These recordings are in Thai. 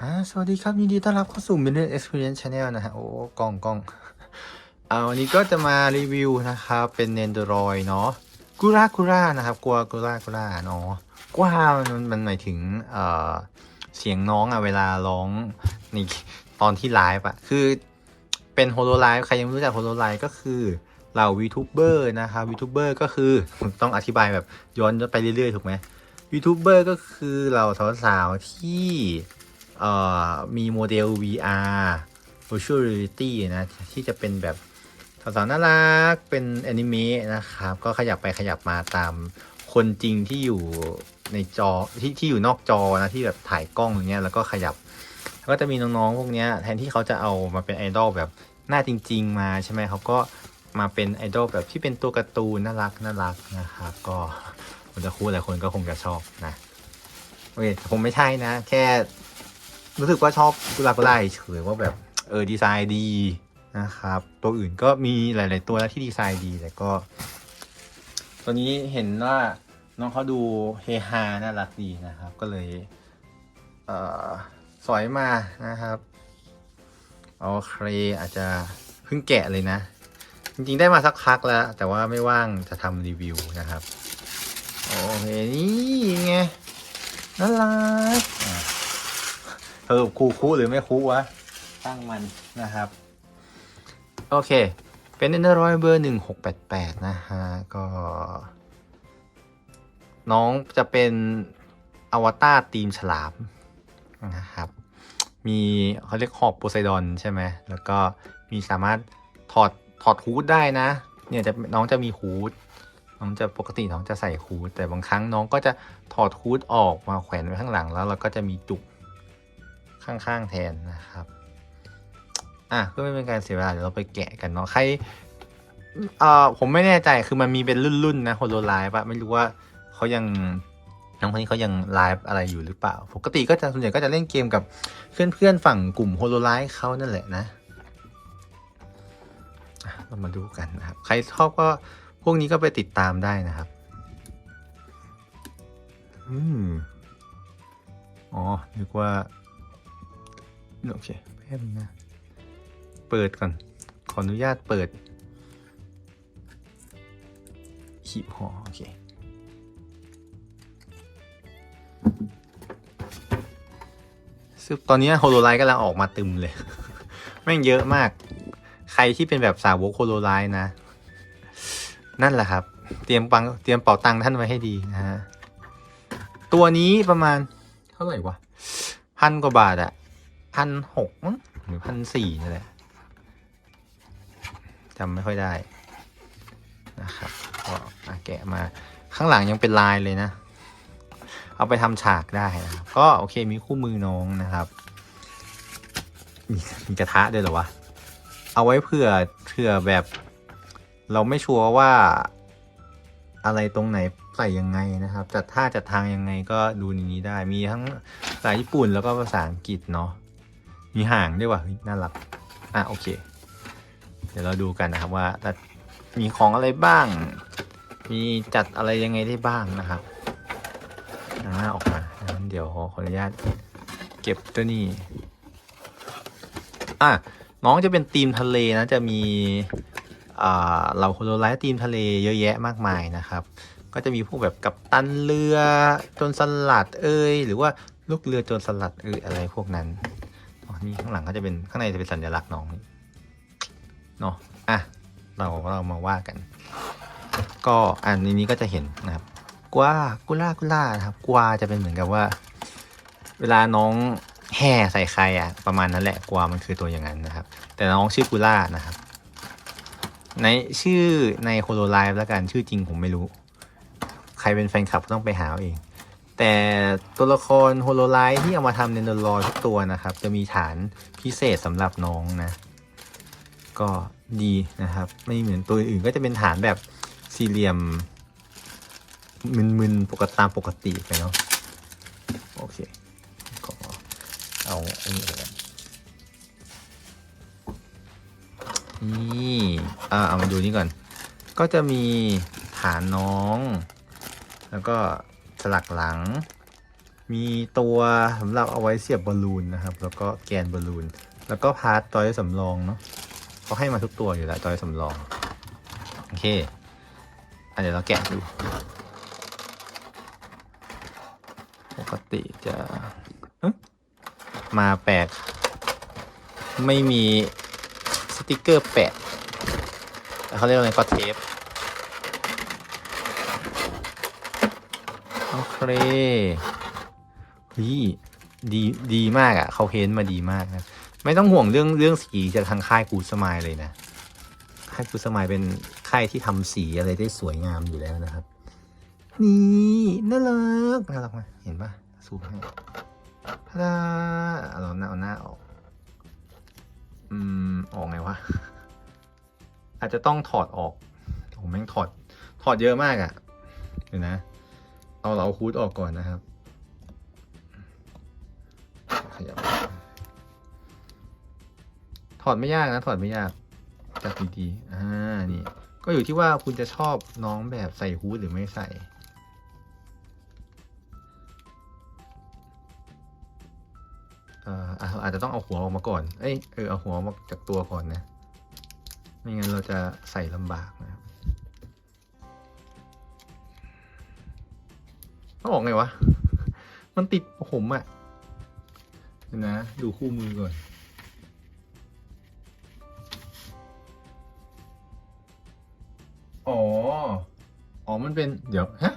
อ่าสวัสดีครับ ยินดีต้อนรับเข้าสู่ m i n u t e Experience Channel นะฮะ โอ้กล้องกล้องเอาวันนี้ก็จะมารีวิวนะครับ เป็น Nendoroid เนาะกุรากุรานะครับกัวกุรากุราเนาะกว่ามันมันหมายถึงเอ่อเสียงน้องอะเวลาร้องในตอนที่ไลฟ์อะคือเป็นโฮโลไลฟ์ใครยังไม่รู้จักโฮโลไลฟ์ก็คือเหล่าวีทูเบอร์นะครับวีทูเบอร์ก็คือต้องอธิบายแบบย้อนไปเรื่อยๆ ถูกไหมวีทูเบอร์ก็คือเหล่าสาวๆที่ เอ่อมีโมเดล VR virtual reality นะ ที่จะเป็นแบบสาวๆน่ารัก เป็นแอนิเมะนะครับ ก็ขยับไปขยับมาตามคนจริงที่อยู่ในจอที่ที่อยู่นอกจอนะ ที่แบบถ่ายกล้องอย่างเงี้ยแล้วก็ขยับ แล้วก็จะมีน้องๆพวกเนี้ยแทนที่เขาจะเอามาเป็นไอดอลแบบหน้าจริง ๆ มาใช่ไหมเขาก็มาเป็นไอดอลแบบที่เป็นตัวการ์ตูนน่ารักน่ารักนะครับ ก็ผมจะคู่หลายคนก็คงจะชอบนะโอเคผมไม่ใช่นะ แค่ รู้สึกว่าชอบกุลากุลาเฉยว่าแบบเออดีไซน์ดีนะครับ ตัวอื่นก็มีหลาย ๆ ตัวแล้วที่ดีไซน์ดีแต่ก็ ตัวนี้เห็นว่าน้องเขาดูเฮฮาน่ารักดีนะครับ ก็เลย เอ่อสอยมานะครับโอเคอาจจะเพิ่งแกะเลยนะ จริง ๆ ได้มาสักพักแล้ว แต่ว่าไม่ว่างจะทำรีวิวนะครับ โอเค นี่ไงน่ารัก อะเออคูคูหรือไม่คูวะตั้งมันนะครับ โอเค เป็น Android เบอร์หนึ่งหกแปดแปดนะฮะ ก็ น้องจะเป็นอวตารทีมฉลามนะครับ มีเขาเรียกหอกโพไซดอนใช่ไหม แล้วก็มีสามารถถอดถอดฮูดได้นะ เนี่ยจะน้องจะมีฮูดน้องจะปกติน้องจะใส่ฮูดแต่บางครั้งน้องก็จะถอดฮูดออกมาแขวนไว้ข้างหลังแล้วเราก็จะมีจุก ข้างๆแทนนะครับ อะเพื่อไม่เป็นการเสียเวลาเดี๋ยวเราไปแกะกันเนาะใครเอ่อผมไม่แน่ใจคือมันมีเป็นรุ่นๆนะโฮโลไลฟ์อะไม่รู้ว่าเขายังน้องคนนี้เขายังไลฟ์อะไรอยู่หรือเปล่า ปกติก็จะส่วนใหญ่ก็จะเล่นเกมกับเพื่อนๆฝั่งกลุ่มโฮโลไลฟ์เขานั่นแหละนะอะเรามาดูกันนะครับ ใครชอบก็พวกนี้ก็ไปติดตามได้นะครับ อืม อ๋อ นึกว่า โอเคแป๊บนึงนะ เปิดก่อน ขออนุญาตเปิดหีบห่อโอเคซึ่งตอนนี้โฮโลไลท์กำลังออกมาตึมเลย แม่งเยอะมาก ใครที่เป็นแบบสาวกโฮโลไลท์นะ นั่นแหละครับ เตรียมปังเตรียมเป๋าตังค์ท่านไว้ให้ดีนะฮะ ตัวนี้ประมาณเท่าไหร่วะพันกว่าบาทอะ พันหกมั้งหรือพันสี่นี่แหละจำไม่ค่อยได้นะครับก็อะแกะมาข้างหลังยังเป็นลายเลยนะ เอาไปทำฉากได้นะครับก็โอเคมีคู่มือน้องนะครับมีมีกระทะด้วยเหรอวะ เอาไว้เผื่อเผื่อแบบ เราไม่ชัวร์ว่าอะไรตรงไหนใส่ยังไงนะครับ จัดท่าจัดทางยังไงก็ดูในนี้ได้มีทั้งภาษาญี่ปุ่นแล้วก็ภาษาอังกฤษเนาะ มีห่างด้วยว่ะน่ารัก อะโอเค เดี๋ยวเราดูกันนะครับว่ามีของอะไรบ้าง มีจัดอะไรยังไงได้บ้างนะครับอ่าออกมาเดี๋ยวขออนุญาตเก็บตัวนี้ อะน้องจะเป็นทีมทะเลนะ จะมีอ่าเหล่าโคโลไลท์ทีมทะเลเยอะแยะมากมายนะครับ ก็จะมีพวกแบบกับตันเรือโจนสลัดเอ้ยหรือว่าลูกเรือโจนสลัดเอ้ยอะไรพวกนั้น นี่ข้างหลังก็จะเป็นข้างในจะเป็นสัญลักษณ์น้องเนาะอะเราเรามาว่ากัน ก็อันนี้ก็จะเห็นนะครับกวากุล่ากุล่านะครับกวาจะเป็นเหมือนกับว่า เวลาน้องแห่ใส่ใครอะประมาณนั้นแหละกวามันคือตัวอย่างนั้นนะครับ แต่น้องชื่อกุล่านะครับ ในชื่อในโฮโลไลฟ์แล้วกันชื่อจริงผมไม่รู้ ใครเป็นแฟนคลับต้องไปหาเอาเอง แต่ตัวละครโฮโลไลท์ที่เอามาทำในนดลอทุกตัวนะครับ จะมีฐานพิเศษสำหรับน้องนะ ก็ดีนะครับ ไม่เหมือนตัวอื่นก็จะเป็นฐานแบบสี่เหลี่ยม มึนๆปกติตามปกติไปเนาะโอเคขอเอาอันนี้ก่อนนี่อ่าเอามาดูนี่ก่อน ก็จะมีฐานน้อง แล้วก็ สลักหลัง มีตัวสำหรับเอาไว้เสียบบอลลูนนะครับ แล้วก็แกนบอลลูน แล้วก็พาร์ตจอยสำรองเนาะเขาให้มาทุกตัวอยู่แล้วจอยสำรอง โอเคอันเดี๋ยวเราแกะดู ปกติจะมาแปลก ไม่มีสติกเกอร์แปะเขาเรียกว่าอะไรก็เทป โอเคเฮ้ยดีดีมากอะ่ะเขาเพ้นมาดีมากนะ ไม่ต้องห่วงเรื่องเรื่องสีจากทางค่ายกูสมายเลยนะ ค่ายกูสมายเป็นค่ายที่ทำสีอะไรได้สวยงามอยู่แล้วนะครับ นี่น่ารักน่ารักไหมเห็นปะซูมให้พาดาเราหน้าเอาหน้าออก อืมออกไงวะ อาจจะต้องถอดออกโอ้แม่งถอด ถอดเยอะมากอะ่ะเดี๋ยวนะ เอาเหลาฮูดออกก่อนนะครับ ขยับ ถอดไม่ยากนะ ถอดไม่ยาก จับดีๆ อ่า นี่ ก็อยู่ที่ว่าคุณจะชอบน้องแบบใส่ฮูดหรือไม่ใส่เอ่ออะอาจจะต้องเอาหัวออกมาก่อน เอ้ย เออ เอาหัวออกมาจากตัวก่อนนะ ไม่งั้นเราจะใส่ลำบากนะ ครับต้องออกไงวะ มันติดผมอะเดี๋ยวนะ ดูคู่มือก่อน อ๋อ อ๋อ มันเป็น เดี๋ยว ฮะ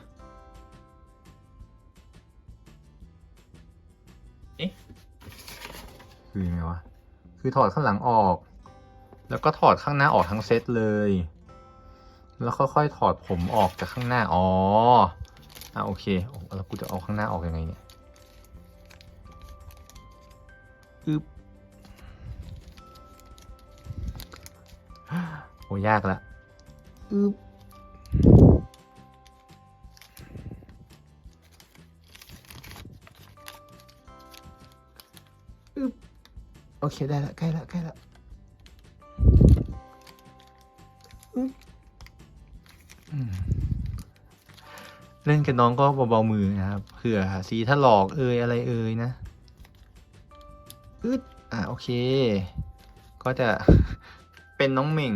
เอ๊ะ คือยังไงวะ คือถอดข้างหลังออก แล้วก็ถอดข้างหน้าออกทั้งเซตเลย แล้วค่อยๆถอดผมออกจากข้างหน้า อ๋อ อะโอเคแล้วกูจะเอาข้างหน้าออกยังไงเนี่ยอึบโอ้ยากละอึบอึบโอเคได้ละใกล้ละใกล้ละอึบ เล่นกับน้องก็เบาๆมือนะครับเผื่อสีถลอกเอยอะไรเอยนะอึดอะโอเค ก็จะเป็นน้องเหม่ง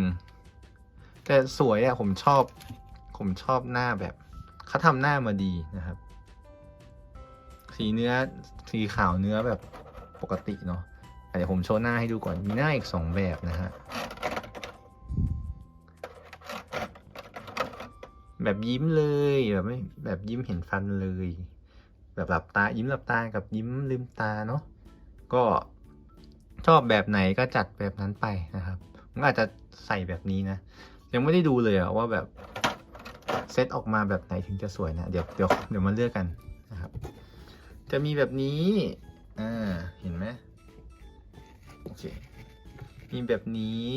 แต่สวยอะผมชอบ ผมชอบหน้าแบบเขาทำหน้ามาดีนะครับ สีเนื้อสีขาวเนื้อแบบปกติเนาะอะเดี๋ยวผมโชว์หน้าให้ดูก่อนมีหน้าอีกสองแบบนะฮะ แบบยิ้มเลยแบบไม่แบบยิ้มเห็นฟันเลย แบบหลับตายิ้มหลับตากับยิ้มลืมตาเนาะก็ชอบแบบไหนก็จัดแบบนั้นไปนะครับผมอาจจะใส่แบบนี้นะ ยังไม่ได้ดูเลยอะว่าแบบเซตออกมาแบบไหนถึงจะสวยนะ เดี๋ยวเดี๋ยวเดี๋ยวมาเลือกกันนะครับ จะมีแบบนี้อ่าเห็นไหมโอเคมีแบบนี้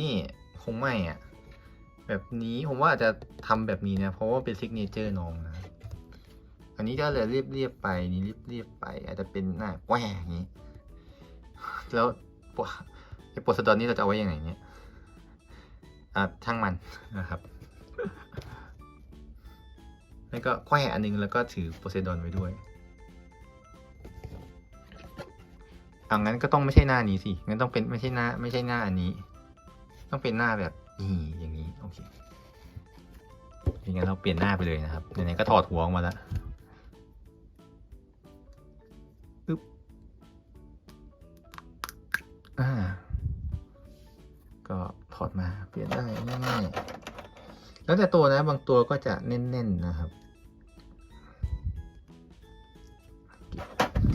คงไม่อะ แบบนี้ผมว่าอาจจะทำแบบนี้นะ เพราะว่าเป็นซิกเนเจอร์น้องนะ อันนี้ก็เลยเรียบเรียบๆไปนี่เรียบเรียบๆไป อาจจะเป็นหน้าแหวอย่างนี้ แล้วปวไอ้โปรสดอนนี่เราจะเอาไว้ยังไงเนี่ยอะช่างมันนะครับ แล้วก็แควอันนึงแล้วก็ถือโปรเซดอนไว้ด้วยเอางั้นก็ต้องไม่ใช่หน้านี้สิ งั้นต้องเป็นไม่ใช่หน้าไม่ใช่หน้าอันนี้ ต้องเป็นหน้าแบบ นี่อย่างนี้โอเคอย่างงั้นเราเปลี่ยนหน้าไปเลยนะครับไหนๆก็ถอดหัวออกมาแล้วปึ๊บอ่า ก็ถอดมาเปลี่ยนได้ง่ายๆแล้วแต่ตัวนะบางตัวก็จะแน่นๆนะครับ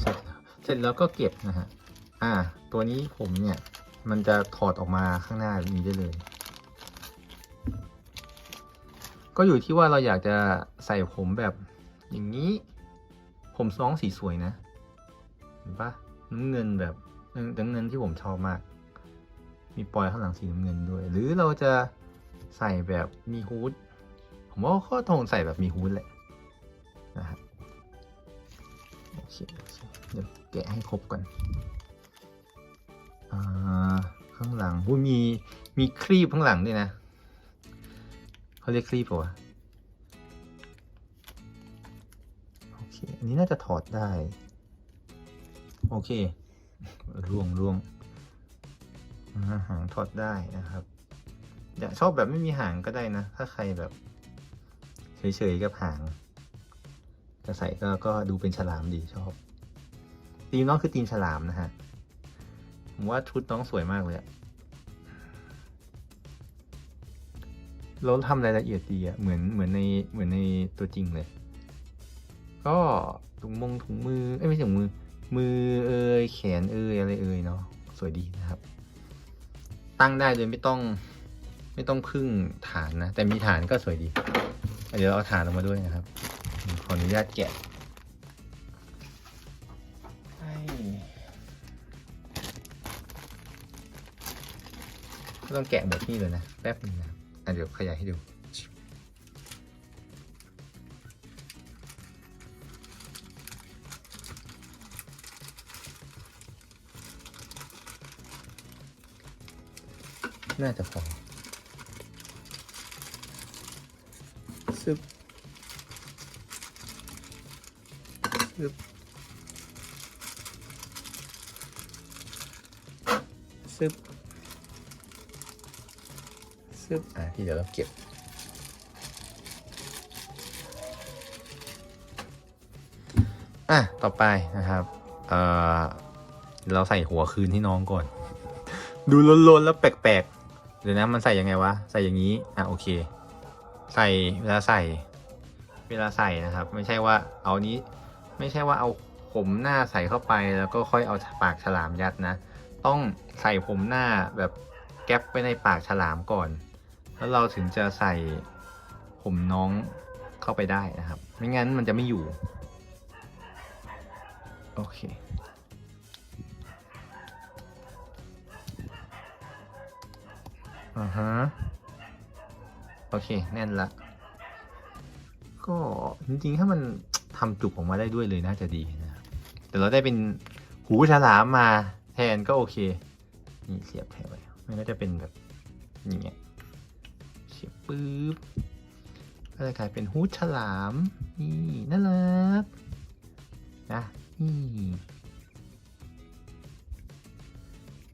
เสร็จแล้วเสร็จแล้วก็เก็บนะฮะอ่า ตัวนี้ผมเนี่ย มันจะถอดออกมาข้างหน้านี้ได้เลย ก็อยู่ที่ว่าเราอยากจะใส่ผมแบบอย่างนี้ ผมซ้องสีสวยนะ เห็นปะน้ำเงินแบบน้ำเงินที่ผมชอบมาก มีปลอยข้างหลังสีน้ำเงินด้วย หรือเราจะใส่แบบมีฮูดผมว่าก็ทงใส่แบบมีฮูดแหละนะครับโอเคเดี๋ยวแกะให้ครบก่อนอ่าข้างหลังมีมีครีบข้างหลังด้วยนะ เขาเรียกครีบปะวะโอเค อันนี้น่าจะถอดได้ โอเค ร่วงร่วงหางถอดได้นะครับ อยากชอบแบบไม่มีหางก็ได้นะ ถ้าใครแบบเฉยๆกับหางจะใส่ก็ก็ดูเป็นฉลามดีชอบตีมน้องคือตีมฉลามนะฮะผมว่าชุดน้องสวยมากเลยอะ เราทำรายละเอียดดีอะเหมือนเหมือนในเหมือนในตัวจริงเลย ก็ถุงมงถุงมือเอ้ยไม่ใช่ถุงมือ มือเอ่ยแขนเอ่ยอะไรเอ่ยเนาะสวยดีนะครับ ตั้งได้โดยไม่ต้อง ไม่ต้องพึ่งฐานนะ แต่มีฐานก็สวยดี เดี๋ยวเอาฐานลงมาด้วยนะครับ ขออนุญาตแกะต้องแกะแบบนี้เลยนะ แป๊บนึงนะ เดี๋ยวขยายให้ดู น่าจะพอซึบซึบซึบ ซึบอะที่เดี๋ยวเราเก็บ อะ ต่อไปนะครับ เอ่อ เราใส่หัวคืนให้น้องก่อน ดูลนๆแล้วแปลกๆเดี๋ยวนะมันใส่ยังไงวะ ใส่อย่างนี้ อะ โอเค ใส่เวลาใส่ เวลาใส่นะครับ ไม่ใช่ว่าเอานี้ ไม่ใช่ว่าเอาผมหน้าใส่เข้าไปแล้วก็ค่อยเอาปากฉลามยัดนะ ต้องใส่ผมหน้าแบบแก๊ปไว้ในปากฉลามก่อน แล้วเราถึงจะใส่ผมน้องเข้าไปได้นะครับ ไม่งั้นมันจะไม่อยู่ โอเคอ่าฮะโอเค แน่นละ ก็จริงๆ ถ้ามันทำจุกออกมาได้ด้วยเลยน่าจะดีนะแต่เราได้เป็นหูฉลามมาแทนก็โอเค นี่เสียบแทนไปมันก็จะเป็นแบบอย่างเงี้ย เสียบปุ๊บก็จะกลายเป็นหูฉลามนี่น่ารักนะนี่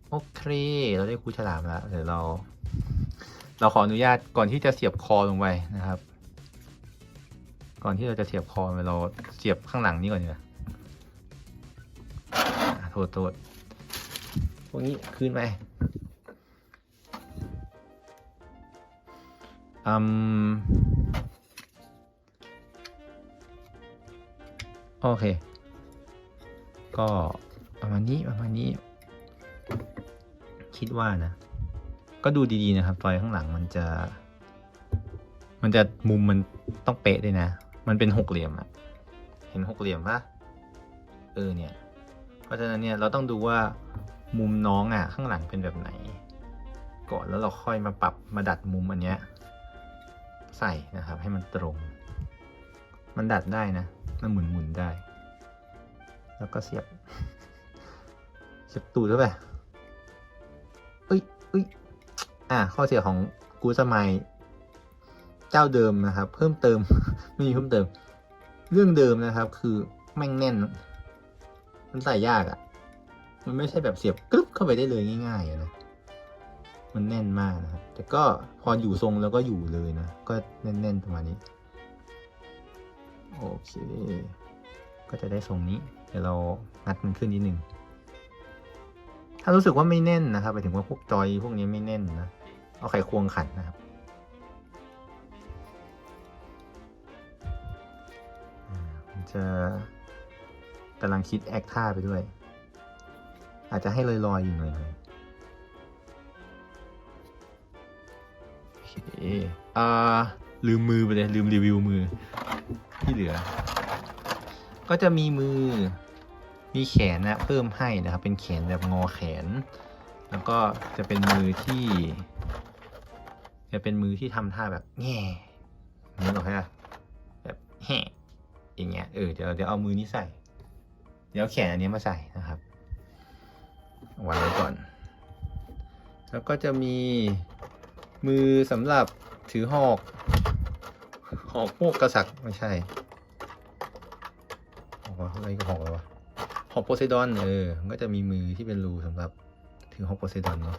โอเค เราได้หูฉลามแล้ว เดี๋ยวเรา เราขออนุญาตก่อนที่จะเสียบคอลงไปนะครับ ก่อนที่เราจะเสียบคอเราเสียบข้างหลังนี้ก่อนดีกว่าะโทษโทษพวกนี้คืนไป อืมโอเค ก็ประมาณนี้ประมาณนี้ คิดว่านะ ก็ดูดีๆนะครับ รอยข้างหลังมันจะ มันจะมุมมันต้องเป๊ะด้วยนะ มันเป็นหกเหลี่ยมอะเห็นหกเหลี่ยมปะเออเนี่ย เพราะฉะนั้นเนี่ยเราต้องดูว่ามุมน้องอะข้างหลังเป็นแบบไหน ก่อนแล้วเราค่อยมาปรับมาดัดมุมอันเนี้ย ใส่นะครับ ให้มันตรง มันดัดได้นะ มันหมุนหมุนๆได้ แล้วก็เสียบ เสียบตูดเข้าไปเอ้ยเอ้ยอะข้อเสียของกูสมัยเจ้าเดิมนะครับ เพิ่มเติม ไม่มีเพิ่มเติม เรื่องเดิมนะครับ คือแม่งแน่น มันใส่ยากอะ่ะ มันไม่ใช่แบบเสียบกรึ๊บเข้าไปได้เลยง่ายๆอะนะ มันแน่นมากนะครับ แต่ก็พออยู่ทรงแล้วก็อยู่เลยนะ ก็แน่นๆประมาณนี้ โอเค ก็จะได้ทรงนี้ เดี๋ยวเรางัดมันขึ้นนิดนึง ถ้ารู้สึกว่าไม่แน่นนะครับหมายถึงว่าพวกจอยพวกนี้ไม่แน่นนะ เอาไขควงขัดนะครับจะกำลังคิดแอคท่าไปด้วย อาจจะให้ลอยๆอยู่หน่อยห คอ่าลืมมือไปเลยลืมรีวิวมือ ที่เหลือ ก็จะมีมือ มีแขนนะเพิ่มให้นะครับ เป็นแขนแบบงอแขน แล้วก็จะเป็นมือที่ จะเป็นมือที่ทำท่าแบบแง่นี่หรอฮะแบบแห่อย่างเงี้ยเออเดี๋ยวเดี๋ยวเอามือนี้ใส่ เดี๋ยวแขนอันนี้มาใส่นะครับวางไว้ก่อน แล้วก็จะมี มือสำหรับถือหอก หอกพวกกระสักไม่ใช่หอกอะไรก็หอกเลยวะหอกโพไซดอนเออก็จะมีมือที่เป็นรูสำหรับถือหอกโพไซดอนเนาะ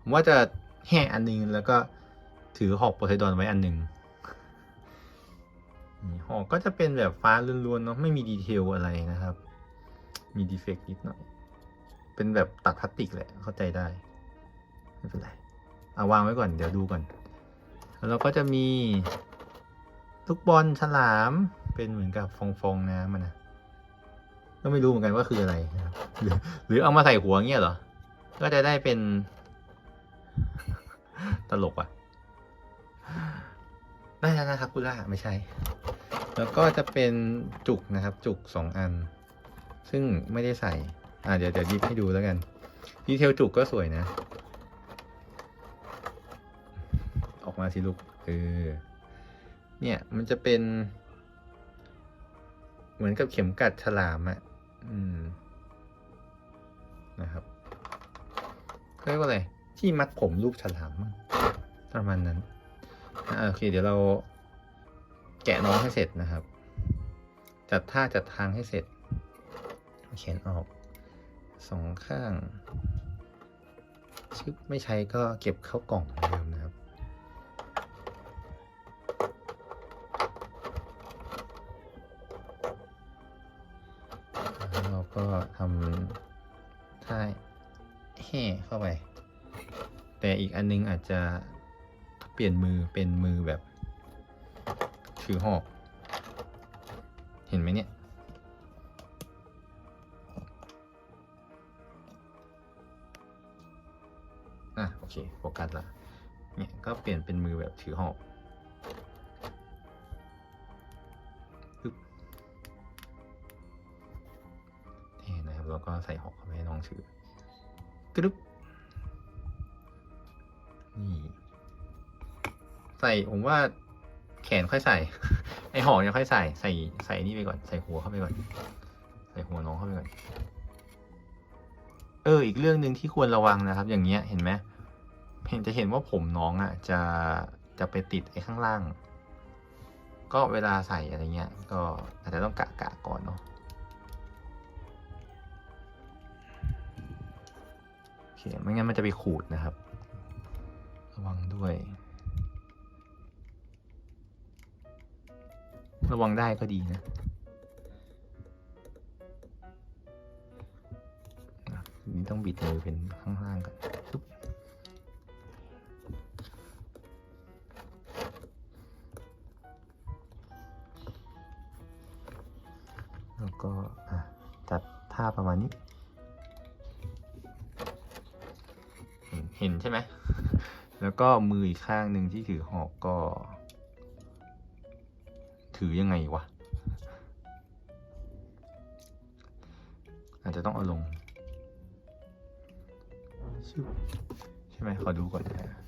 ผมว่าจะแห่อันหนึงแล้วก็ถือหอกโพไซดอนไว้อันหนึ่งหอกก็จะเป็นแบบฟ้าล้วนๆเนาะไม่มีดีเทลอะไรนะครับ มีดีเฟกต์นิดหน่อย เป็นแบบตัดพลาสติกแหละเข้าใจได้ ไม่เป็นไรเอาวางไว้ก่อนเดี๋ยวดูก่อน แล้วเราก็จะมีลูกบอลฉลามเป็นเหมือนกับฟองฟองน้ำมันนะก็ไม่รู้เหมือนกันว่าคืออะไรนะครับหรือหรือเอามาใส่หัวเงี้ยเหรอ ก็จะได้เป็น ตลกอะได้แล้วนะครับกุล่าไม่ใช่ แล้วก็จะเป็นจุกนะครับ จุกสองอัน ซึ่งไม่ได้ใส่ อ่าเดี๋ยวเดี๋ยวยิบให้ดูแล้วกัน ดีเทลจุกก็สวยนะ มาสิลูกเออเนี่ยมันจะเป็น เหมือนกับเข็มกัดฉลามอะ่ะอืมนะครับเรียกว่าอะไรที่มัดผมรูปฉลามมั้งประมาณนั้นโอเค เดี๋ยวเราแกะน้องให้เสร็จนะครับ จัดท่าจัดทางให้เสร็จ เขียนออกสองข้างชึบไม่ใช้ก็เก็บเข้ากล่องเหมือนเดิมนะครับ ก็ทำท่าแห่เข้าไป แต่อีกอันนึงอาจจะเปลี่ยนมือเป็นมือแบบถือหอกเห็นไหมเนี่ย อะ โอเค โฟกัสละ เนี่ย ก็เปลี่ยนเป็นมือแบบถือหอก ใส่หอกเข้าไปให้น้องถือกรึ๊บนี่ใส่ผมว่าแขนค่อยใส่ ไอหอกยังค่อยใส่ใส่ใส่นี่ไปก่อนใส่หัวเข้าไปก่อน ใส่หัวน้องเข้าไปก่อน เออ อีกเรื่องหนึ่งที่ควรระวังนะครับ อย่างเงี้ยเห็นไหมเห็นจะเห็นว่าผมน้องอะ จะจะไปติดไอ้ข้างล่าง ก็เวลาใส่อะไรเงี้ย ก็อาจจะต้องกะกะก่อนเนาะ เค ไม่งั้นมันจะไปขูดนะครับ ระวังด้วย ระวังได้ก็ดีนะนี้ต้องบิดมือเป็นข้างล่างก่อนปึ๊บแล้วก็จัดท่าประมาณนี้ เห็นใช่ไหม แล้วก็มืออีกข้างหนึ่งที่ถือหอกก็ ถือยังไงวะ อาจจะต้องเอาลง ใช่ไหมขอดูก่อนนะ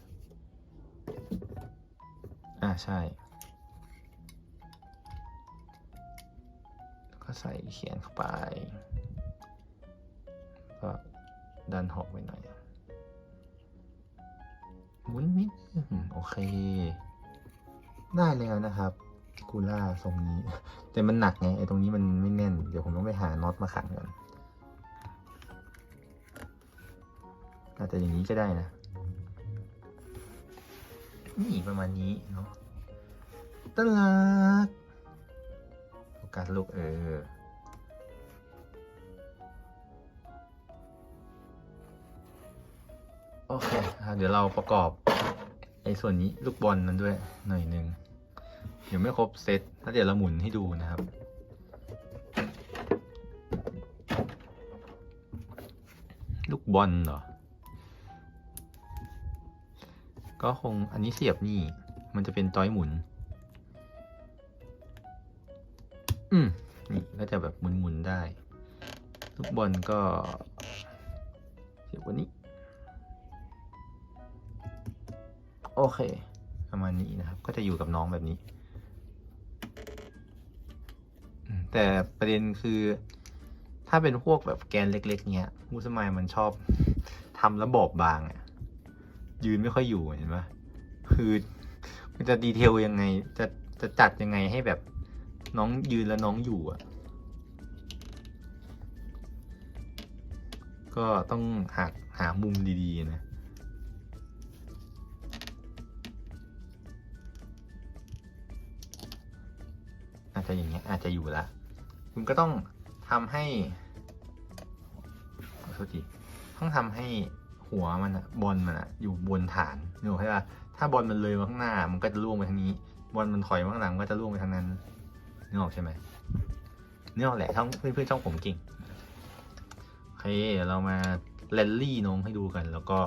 อ่าใช่แล้วก็ใส่เขียนเข้าไป ก็ดันหอกไปหน่อย หมุนนิดโอเค ได้แล้วนะครับกูล่าทรงนี้ แต่มันหนักไงไอ้ตรงนี้มันไม่แน่น เดี๋ยวผมต้องไปหาน็อตมาขันก่อนอาจจะอย่างนี้ก็ได้นะ นี่ประมาณนี้เนาะตลาดโฟกัสลูกเออ โอเคเดี๋ยวเราประกอบไอ้ส่วนนี้ลูกบอลนั้นด้วยหน่อยนึงเดี๋ยวไม่ครบเซตแล้วเดี๋ยวเราหมุนให้ดูนะครับลูกบอลเหรอ ก็คงอันนี้เสียบนี่ มันจะเป็นต้อยหมุน อืม นี่ก็จะแบบหมุนๆได้ ลูกบอลก็ เสียบวันนี้ โอเค ประมาณนี้นะครับ ก็จะอยู่กับน้องแบบนี้ แต่ประเด็นคือ ถ้าเป็นพวกแบบแกนเล็ก ๆ เนี้ยมูสมายมันชอบทำระบอบบางอะยืนไม่ค่อยอยู่เห็นปะคือมันจะดีเทลยังไง จะจะจัดยังไงให้แบบน้องยืนแล้วน้องอยู่อะ ก็ต้องหักหามุมดีๆนะ จะอย่างเงี้ยอาจจะอยู่ละคุณก็ต้องทำให้โทษทีต้องทำให้หัวมันอะบอลมันอะอยู่บนฐานนึกออกใช่ปะถ้าบอลมันเลยมาข้างหน้า มันก็จะล่วงไปทางนี้ บอลมันถอยมาข้างหลังก็จะล่วงไปทางนั้นนึกออกใช่ไหมนึกออกแหละช่องเพื่อนๆช่องผมเก่งโอเคเดี๋ยวเรามาแรลลี่น้องให้ดูกัน แล้วก็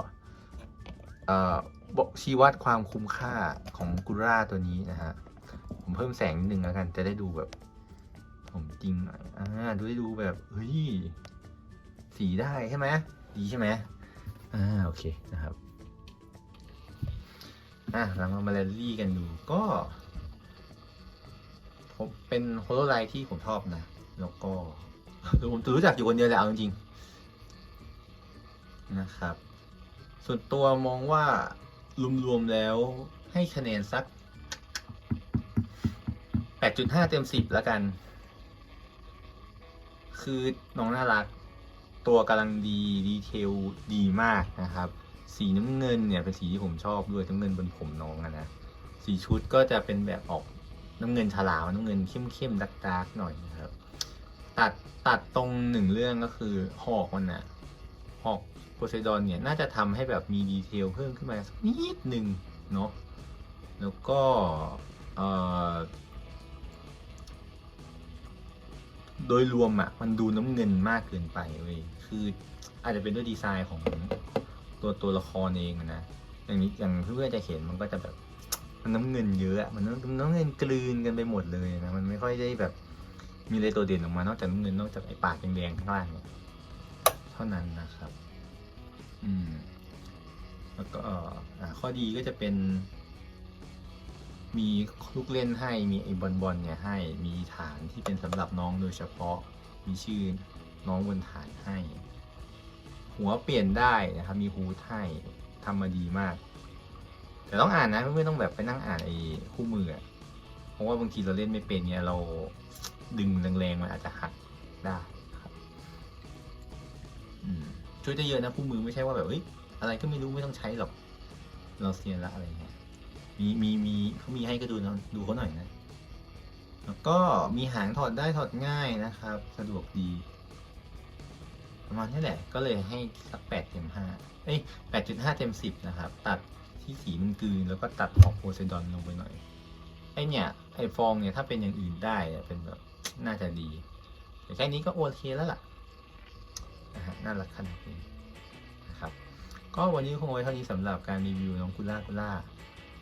เอ่อบอกชี้วัดความคุ้มค่าของกุร่าตัวนี้นะฮะ ผมเพิ่มแสงนิดนึงแล้วกัน จะได้ดูแบบ ผมจริงหน่อยอ่าดูได้ดูแบบเฮ้ยสีได้ใช่ไหมดีใช่ไหมอ่าโอเคนะครับอะเรามาแรลลี่กันดูก็ผมเป็นโฮโลไลท์ที่ผมชอบนะ แล้วก็คือผมรู้จักอยู่คนเดียวแหละเอาจริงๆนะครับ ส่วนตัวมองว่ารวมๆแล้วให้คะแนนสัก 8.5 เต็ม 10 แล้วกัน คือน้องน่ารัก ตัวกำลังดี ดีเทลดีมากนะครับ สีน้ำเงินเนี่ยเป็นสีที่ผมชอบด้วยน้ำเงินบนผมน้องอะนะ สีชุดก็จะเป็นแบบออกน้ำเงินฉลาวน้ำเงินเข้มเข้มดักดาร์กหน่อยนะครับ ตัดตัดตรงหนึ่งเรื่องก็คือหอกมันอะหอกโพไซดอนเนี่ยน่าจะทำให้แบบมีดีเทลเพิ่มขึ้นมาสักนิดหนึ่งเนาะ แล้วก็เอ่อ โดยรวมอะ่ะมันดูน้ำเงินมากเกินไปเว้ยคืออาจจะเป็นด้วยดีไซน์ของตัวตัวละครเองนะอย่างนี้อย่างเพื่อนๆจะเห็นมันก็จะแบบ มันน้ำเงินเยอะมันน้ำน้ำเงินกลืนกันไปหมดเลยนะมันไม่ค่อยได้แบบ มีอะไรตัวเด่นออกมานอกจากน้ำเงินนอกจากไอ้ปากแดงๆข้างล่างเนี่ยเท่านั้นนะครับ อืม แล้วก็อ่าข้อดีก็จะเป็น มีลูกเล่นให้มีไอ้บอลบอลเนี่ยให้มีฐานที่เป็นสำหรับน้องโดยเฉพาะมีชื่อน้องบนฐานให้ หัวเปลี่ยนได้นะครับมีฮูดให้ทำมาดีมาก แต่ต้องอ่านนะไม่ต้องแบบไปนั่งอ่านไอ้คู่มือเพราะว่าบางทีเราเล่นไม่เป็นเนี่ยเราดึงแรงๆมันอาจจะหักได้ครับช่วยได้เยอะนะคู่มือไม่ใช่ว่าแบบเฮ้ยอะไรก็ไม่รู้ไม่ต้องใช้หรอกเราเซียนละอะไรเงี้ย มีมีมีเขามีให้ก็ดูนะดูเขาหน่อยนะ แล้วก็มีหางถอดได้ถอดง่ายนะครับ สะดวกดี ประมาณนี้แหละ ก็เลยให้สักแปดเต็มห้าเอ้ยแปดจุดห้าเต็มสิบนะครับ ตัดที่สีมันกลืนแล้วก็ตัดออกโพไซดอนลงไปหน่อย ไอเนี่ยไอฟองเนี่ยถ้าเป็นอย่างอื่นได้เป็นแบบน่าจะดี แต่แค่นี้ก็โอเคแล้วล่ะนะฮะน่ารักขนาดนี้นะครับ ก็วันนี้คงไว้เท่านี้สำหรับการรีวิวน้องกุล่ากุล่า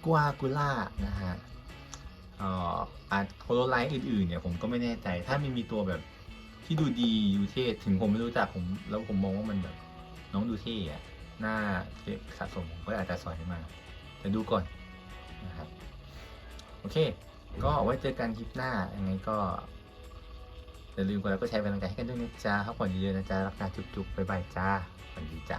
กวากุล่านะฮะอ่าจโฮโลไลท์อื่นๆเนี่ยผมก็ไม่แน่ใจ ถ้าไม่มีตัวแบบที่ดูดีดูเท่ถึงผมไม่รู้จักผม แล้วผมมองว่ามันแบบน้องดูเท่อะหน้าเก็บสะสมผมก็อาจจะสอยมา แต่ดูก่อนนะครับ โอเค ก็ไว้เจอกันคลิปหน้า ยังไงก็อย่าลืมกดไลค์กดแชร์เป็นกำลังใจให้กันด้วยนะจ๊ะพักผ่อนเยอะๆนะจ๊ะรักนะจุ๊บๆบ๊ายบายจ้าสวัสดีจ้า